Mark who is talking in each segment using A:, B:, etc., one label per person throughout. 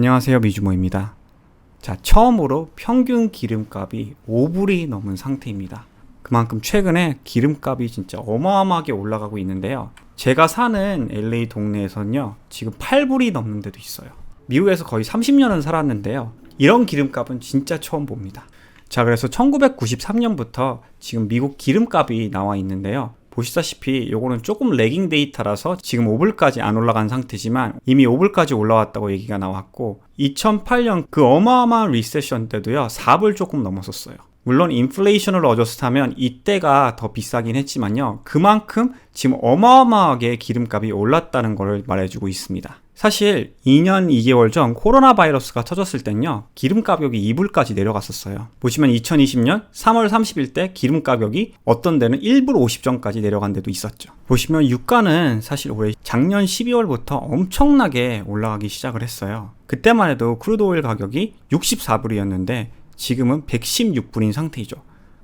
A: 안녕하세요 미주모입니다. 자 처음으로 평균 기름값이 5불이 넘은 상태입니다. 그만큼 최근에 기름값이 진짜 어마어마하게 올라가고 있는데요. 제가 사는 LA 동네에서는요 지금 8불이 넘는 데도 있어요. 미국에서 거의 30년은 살았는데요. 이런 기름값은 진짜 처음 봅니다. 자 그래서 1993년부터 지금 미국 기름값이 나와 있는데요. 보시다시피 요거는 조금 레깅 데이터라서 지금 5불까지 안 올라간 상태지만 이미 5불까지 올라왔다고 얘기가 나왔고 2008년 그 어마어마한 리세션 때도요 4불 조금 넘었었어요. 물론 인플레이션을 어저스트하면 이때가 더 비싸긴 했지만요. 그만큼 지금 어마어마하게 기름값이 올랐다는 것을 말해주고 있습니다. 사실 2년 2개월 전 코로나 바이러스가 터졌을 땐요. 기름 가격이 2불까지 내려갔었어요. 보시면 2020년 3월 30일 때 기름 가격이 어떤 데는 1불 50전까지 내려간 데도 있었죠. 보시면 유가는 사실 올해 작년 12월부터 엄청나게 올라가기 시작을 했어요. 그때만 해도 크루드 오일 가격이 64불이었는데 지금은 116불인 상태이죠.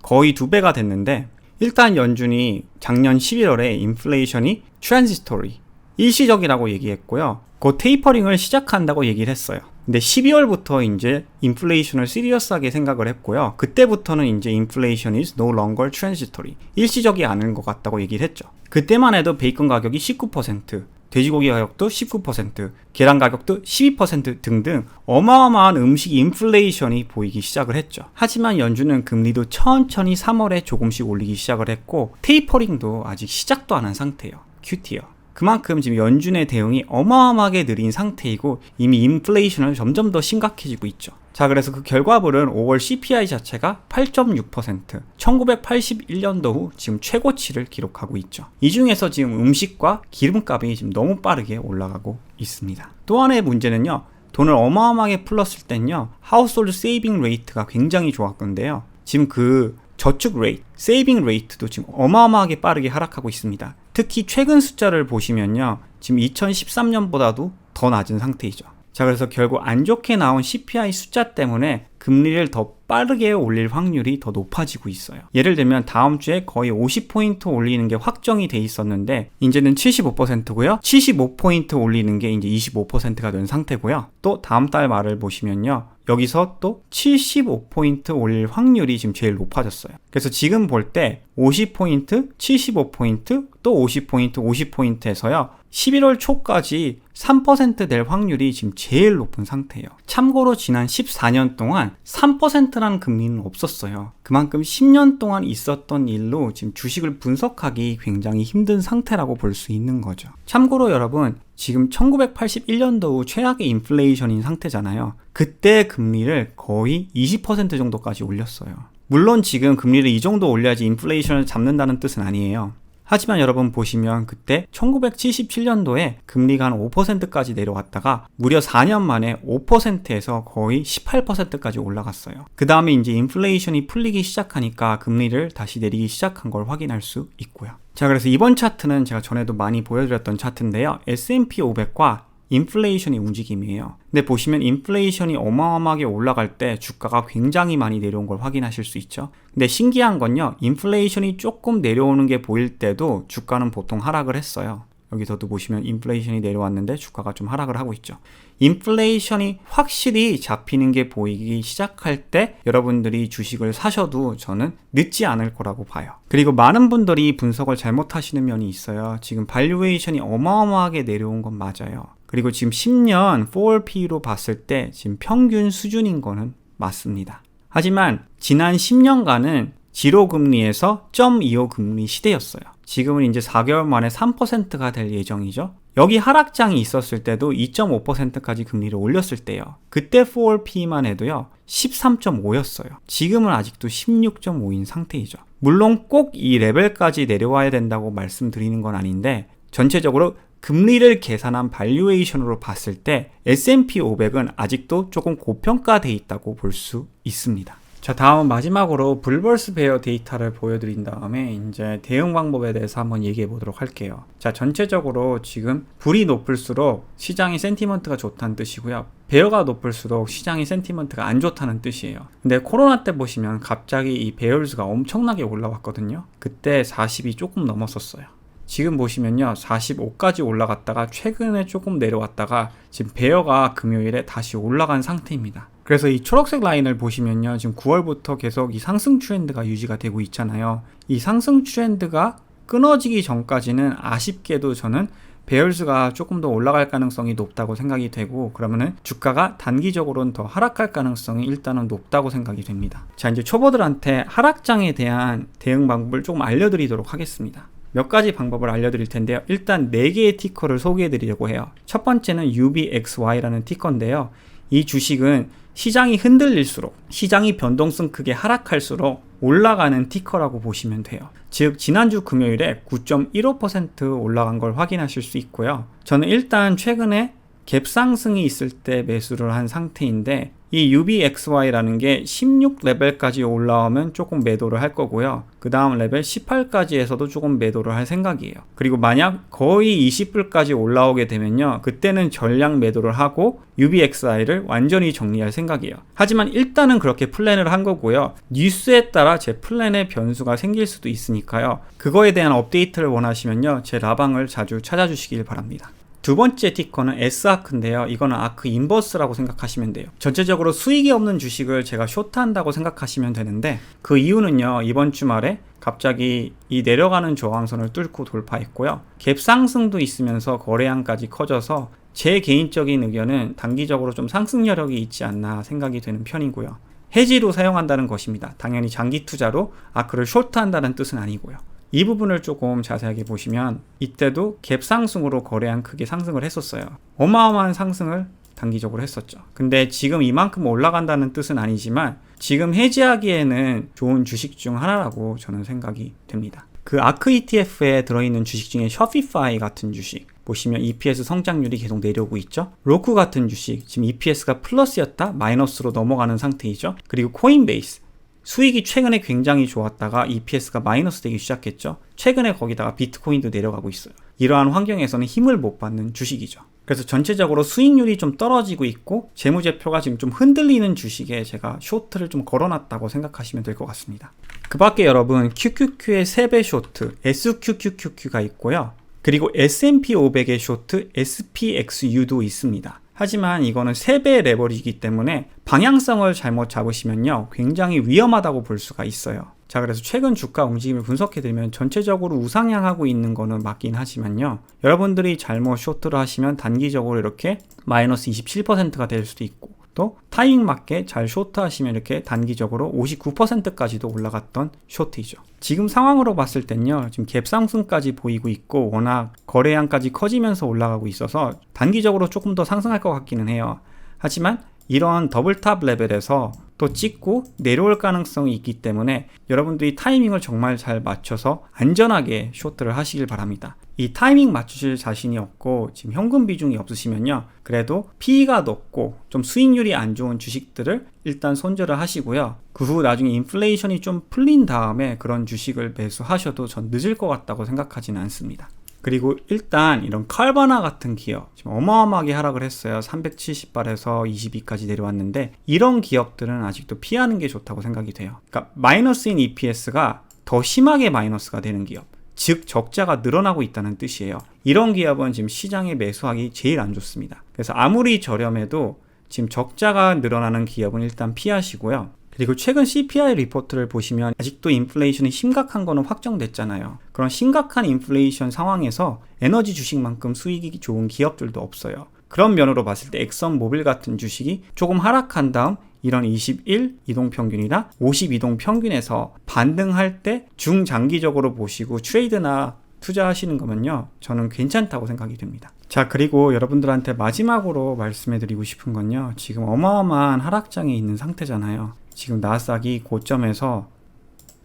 A: 거의 두 배가 됐는데 일단 연준이 작년 11월에 인플레이션이 트랜지스토리 일시적이라고 얘기했고요. 곧 테이퍼링을 시작한다고 얘기를 했어요. 근데 12월부터 이제 인플레이션을 시리어스하게 생각을 했고요. 그때부터는 이제 인플레이션 is no longer transitory. 일시적이 아닌 것 같다고 얘기를 했죠. 그때만 해도 베이컨 가격이 19%, 돼지고기 가격도 19%, 계란 가격도 12% 등등 어마어마한 음식 인플레이션이 보이기 시작을 했죠. 하지만 연준은 금리도 천천히 3월에 조금씩 올리기 시작을 했고 테이퍼링도 아직 시작도 안 한 상태예요. 큐티어. 그만큼 지금 연준의 대응이 어마어마하게 느린 상태이고 이미 인플레이션은 점점 더 심각해지고 있죠. 자, 그래서 그 결과물은 5월 CPI 자체가 8.6%, 1981년도 후 지금 최고치를 기록하고 있죠. 이 중에서 지금 음식과 기름값이 지금 너무 빠르게 올라가고 있습니다. 또 하나의 문제는요. 돈을 어마어마하게 풀었을 땐요. 하우스홀드 세이빙 레이트가 굉장히 좋았건데요. 지금 그 저축 레이트, 세이빙 레이트도 지금 어마어마하게 빠르게 하락하고 있습니다. 특히 최근 숫자를 보시면요. 지금 2013년보다도 더 낮은 상태이죠. 자, 그래서 결국 안 좋게 나온 CPI 숫자 때문에 금리를 더 빠르게 올릴 확률이 더 높아지고 있어요. 예를 들면 다음 주에 거의 50포인트 올리는 게 확정이 돼 있었는데 이제는 75%고요. 75포인트 올리는 게 이제 25%가 된 상태고요. 또 다음 달 말을 보시면요. 여기서 또 75포인트 올릴 확률이 지금 제일 높아졌어요. 그래서 지금 볼 때 50포인트, 75포인트, 또 50포인트, 50포인트에서요. 11월 초까지 3%될 확률이 지금 제일 높은 상태예요. 참고로 지난 14년 동안 3%라는 금리는 없었어요. 그만큼 10년 동안 있었던 일로 지금 주식을 분석하기 굉장히 힘든 상태라고 볼 수 있는 거죠. 참고로 여러분, 지금 1981년도 후 최악의 인플레이션인 상태잖아요. 그때 금리를 거의 20% 정도까지 올렸어요. 물론 지금 금리를 이 정도 올려야지 인플레이션을 잡는다는 뜻은 아니에요. 하지만 여러분 보시면 그때 1977년도에 금리가 한 5%까지 내려왔다가 무려 4년 만에 5%에서 거의 18%까지 올라갔어요. 그 다음에 이제 인플레이션이 풀리기 시작하니까 금리를 다시 내리기 시작한 걸 확인할 수 있고요. 자, 그래서 이번 차트는 제가 전에도 많이 보여드렸던 차트인데요. S&P 500과 인플레이션의 움직임이에요. 근데 보시면 인플레이션이 어마어마하게 올라갈 때 주가가 굉장히 많이 내려온 걸 확인하실 수 있죠. 근데 신기한 건요. 인플레이션이 조금 내려오는 게 보일 때도 주가는 보통 하락을 했어요. 여기서도 보시면 인플레이션이 내려왔는데 주가가 좀 하락을 하고 있죠. 인플레이션이 확실히 잡히는 게 보이기 시작할 때 여러분들이 주식을 사셔도 저는 늦지 않을 거라고 봐요. 그리고 많은 분들이 분석을 잘못하시는 면이 있어요. 지금 발류에이션이 어마어마하게 내려온 건 맞아요. 그리고 지금 10년 4P로 봤을 때 지금 평균 수준인 거는 맞습니다. 하지만 지난 10년간은 지로금리에서 0.25 금리 시대였어요. 지금은 이제 4개월 만에 3%가 될 예정이죠. 여기 하락장이 있었을 때도 2.5%까지 금리를 올렸을 때요. 그때 4P만 해도요. 13.5였어요. 지금은 아직도 16.5인 상태이죠. 물론 꼭 이 레벨까지 내려와야 된다고 말씀드리는 건 아닌데 전체적으로 금리를 계산한 발류에이션으로 봤을 때 S&P 500은 아직도 조금 고평가돼 있다고 볼 수 있습니다. 자, 다음 마지막으로 불벌스 베어 데이터를 보여드린 다음에 이제 대응 방법에 대해서 한번 얘기해 보도록 할게요. 자, 전체적으로 지금 불이 높을수록 시장의 센티먼트가 좋다는 뜻이고요. 베어가 높을수록 시장의 센티먼트가 안 좋다는 뜻이에요. 근데 코로나 때 보시면 갑자기 이 베어수가 엄청나게 올라왔거든요. 그때 40이 조금 넘었었어요. 지금 보시면요. 45까지 올라갔다가 최근에 조금 내려왔다가 지금 베어가 금요일에 다시 올라간 상태입니다. 그래서 이 초록색 라인을 보시면요. 지금 9월부터 계속 이 상승 트렌드가 유지가 되고 있잖아요. 이 상승 트렌드가 끊어지기 전까지는 아쉽게도 저는 배열수가 조금 더 올라갈 가능성이 높다고 생각이 되고 그러면은 주가가 단기적으로는 더 하락할 가능성이 일단은 높다고 생각이 됩니다. 자 이제 초보들한테 하락장에 대한 대응 방법을 조금 알려드리도록 하겠습니다. 몇 가지 방법을 알려드릴 텐데요. 일단 4개의 티커를 소개해 드리려고 해요. 첫 번째는 UBXY라는 티커인데요. 이 주식은 시장이 흔들릴수록 시장이 변동성 크게 하락할수록 올라가는 티커라고 보시면 돼요. 즉 지난주 금요일에 9.15% 올라간 걸 확인하실 수 있고요. 저는 일단 최근에 갭 상승이 있을 때 매수를 한 상태인데 이 UBXY라는 게 16레벨까지 올라오면 조금 매도를 할 거고요. 그 다음 레벨 18까지에서도 조금 매도를 할 생각이에요. 그리고 만약 거의 20불까지 올라오게 되면요. 그때는 전량 매도를 하고 UBXI를 완전히 정리할 생각이에요. 하지만 일단은 그렇게 플랜을 한 거고요. 뉴스에 따라 제 플랜에 변수가 생길 수도 있으니까요. 그거에 대한 업데이트를 원하시면요. 제 라방을 자주 찾아주시길 바랍니다. 두 번째 티커는 S아크인데요. 이거는 아크 인버스라고 생각하시면 돼요. 전체적으로 수익이 없는 주식을 제가 쇼트한다고 생각하시면 되는데 그 이유는요. 이번 주말에 갑자기 이 내려가는 저항선을 뚫고 돌파했고요. 갭 상승도 있으면서 거래량까지 커져서 제 개인적인 의견은 단기적으로 좀 상승 여력이 있지 않나 생각이 되는 편이고요. 해지로 사용한다는 것입니다. 당연히 장기 투자로 아크를 쇼트한다는 뜻은 아니고요. 이 부분을 조금 자세하게 보시면 이때도 갭 상승으로 거래량 크게 상승을 했었어요. 어마어마한 상승을 단기적으로 했었죠. 근데 지금 이만큼 올라간다는 뜻은 아니지만 지금 해지하기에는 좋은 주식 중 하나라고 저는 생각이 됩니다. 그 아크 ETF에 들어있는 주식 중에 셔피파이 같은 주식 보시면 EPS 성장률이 계속 내려오고 있죠. 로쿠 같은 주식 지금 EPS가 플러스였다 마이너스로 넘어가는 상태이죠. 그리고 코인베이스 수익이 최근에 굉장히 좋았다가 EPS가 마이너스 되기 시작했죠. 최근에 거기다가 비트코인도 내려가고 있어요. 이러한 환경에서는 힘을 못 받는 주식이죠. 그래서 전체적으로 수익률이 좀 떨어지고 있고 재무제표가 지금 좀 흔들리는 주식에 제가 쇼트를 좀 걸어놨다고 생각하시면 될 것 같습니다. 그 밖에 여러분 QQQ의 3배 쇼트 SQQQQ가 있고요. 그리고 S&P 500의 쇼트 SPXU도 있습니다. 하지만 이거는 3배의 레버리기 때문에 방향성을 잘못 잡으시면요. 굉장히 위험하다고 볼 수가 있어요. 자, 그래서 최근 주가 움직임을 분석해드리면 전체적으로 우상향하고 있는 거는 맞긴 하지만요. 여러분들이 잘못 쇼트를 하시면 단기적으로 이렇게 마이너스 27%가 될 수도 있고 또 타이밍 맞게 잘 쇼트 하시면 이렇게 단기적으로 59%까지도 올라갔던 쇼트이죠. 지금 상황으로 봤을 땐요, 지금 갭 상승까지 보이고 있고 워낙 거래량까지 커지면서 올라가고 있어서 단기적으로 조금 더 상승할 것 같기는 해요. 하지만 이런 더블탑 레벨에서 또 찍고 내려올 가능성이 있기 때문에 여러분들이 타이밍을 정말 잘 맞춰서 안전하게 쇼트를 하시길 바랍니다. 이 타이밍 맞추실 자신이 없고 지금 현금 비중이 없으시면요. 그래도 PE가 높고 좀 수익률이 안 좋은 주식들을 일단 손절을 하시고요. 그 후 나중에 인플레이션이 좀 풀린 다음에 그런 주식을 매수하셔도 전 늦을 것 같다고 생각하지는 않습니다. 그리고 일단 이런 칼바나 같은 기업 지금 어마어마하게 하락을 했어요. 370발에서 22까지 내려왔는데 이런 기업들은 아직도 피하는 게 좋다고 생각이 돼요. 그러니까 마이너스인 EPS가 더 심하게 마이너스가 되는 기업. 즉 적자가 늘어나고 있다는 뜻이에요. 이런 기업은 지금 시장에 매수하기 제일 안 좋습니다. 그래서 아무리 저렴해도 지금 적자가 늘어나는 기업은 일단 피하시고요. 그리고 최근 CPI 리포트를 보시면 아직도 인플레이션이 심각한 거는 확정됐잖아요. 그런 심각한 인플레이션 상황에서 에너지 주식만큼 수익이 좋은 기업들도 없어요. 그런 면으로 봤을 때 엑선 모빌 같은 주식이 조금 하락한 다음 이런 21 이동 평균이나 50 이동 평균에서 반등할 때 중장기적으로 보시고 트레이드나 투자하시는 거면요. 저는 괜찮다고 생각이 됩니다. 자, 그리고 여러분들한테 마지막으로 말씀해 드리고 싶은 건요. 지금 어마어마한 하락장에 있는 상태잖아요. 지금 나스닥이 고점에서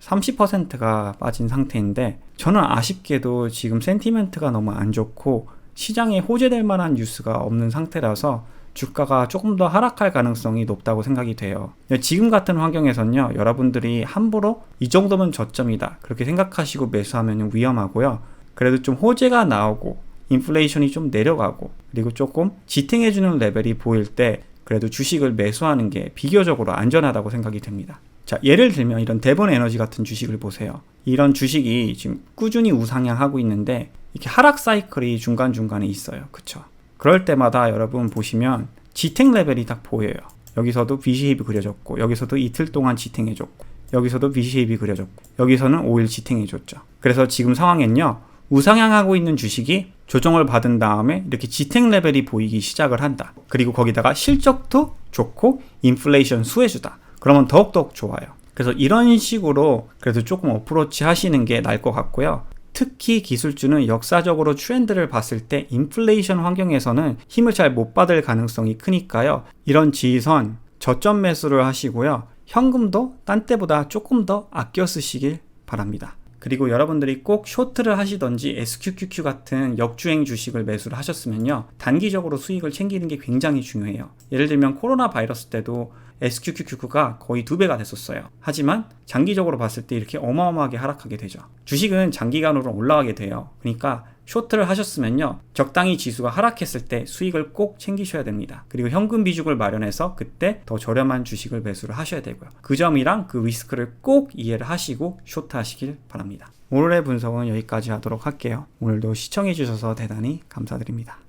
A: 30%가 빠진 상태인데 저는 아쉽게도 지금 센티멘트가 너무 안 좋고 시장에 호재될 만한 뉴스가 없는 상태라서 주가가 조금 더 하락할 가능성이 높다고 생각이 돼요. 지금 같은 환경에서는요, 여러분들이 함부로 이 정도면 저점이다. 그렇게 생각하시고 매수하면 위험하고요. 그래도 좀 호재가 나오고, 인플레이션이 좀 내려가고, 그리고 조금 지탱해주는 레벨이 보일 때 그래도 주식을 매수하는 게 비교적으로 안전하다고 생각이 됩니다. 자, 예를 들면 이런 대본 에너지 같은 주식을 보세요. 이런 주식이 지금 꾸준히 우상향하고 있는데 이렇게 하락 사이클이 중간중간에 있어요. 그쵸? 그럴 때마다 여러분 보시면 지탱 레벨이 딱 보여요. 여기서도 V-쉐입이 그려졌고 여기서도 이틀 동안 지탱해줬고 여기서도 V-쉐입이 그려졌고 여기서는 5일 지탱해줬죠. 그래서 지금 상황엔요. 우상향하고 있는 주식이 조정을 받은 다음에 이렇게 지탱 레벨이 보이기 시작을 한다. 그리고 거기다가 실적도 좋고 인플레이션 수혜주다. 그러면 더욱더욱 좋아요. 그래서 이런 식으로 그래도 조금 어프로치 하시는 게 나을 것 같고요. 특히 기술주는 역사적으로 트렌드를 봤을 때 인플레이션 환경에서는 힘을 잘 못 받을 가능성이 크니까요. 이런 지선 저점 매수를 하시고요. 현금도 딴 때보다 조금 더 아껴 쓰시길 바랍니다. 그리고 여러분들이 꼭 쇼트를 하시던지 SQQQ 같은 역주행 주식을 매수를 하셨으면요. 단기적으로 수익을 챙기는 게 굉장히 중요해요. 예를 들면 코로나 바이러스 때도 SQQQ가 거의 두 배가 됐었어요. 하지만 장기적으로 봤을 때 이렇게 어마어마하게 하락하게 되죠. 주식은 장기간으로 올라가게 돼요. 그러니까 쇼트를 하셨으면요. 적당히 지수가 하락했을 때 수익을 꼭 챙기셔야 됩니다. 그리고 현금 비중을 마련해서 그때 더 저렴한 주식을 매수를 하셔야 되고요. 그 점이랑 그 리스크를 꼭 이해를 하시고 쇼트 하시길 바랍니다. 오늘의 분석은 여기까지 하도록 할게요. 오늘도 시청해주셔서 대단히 감사드립니다.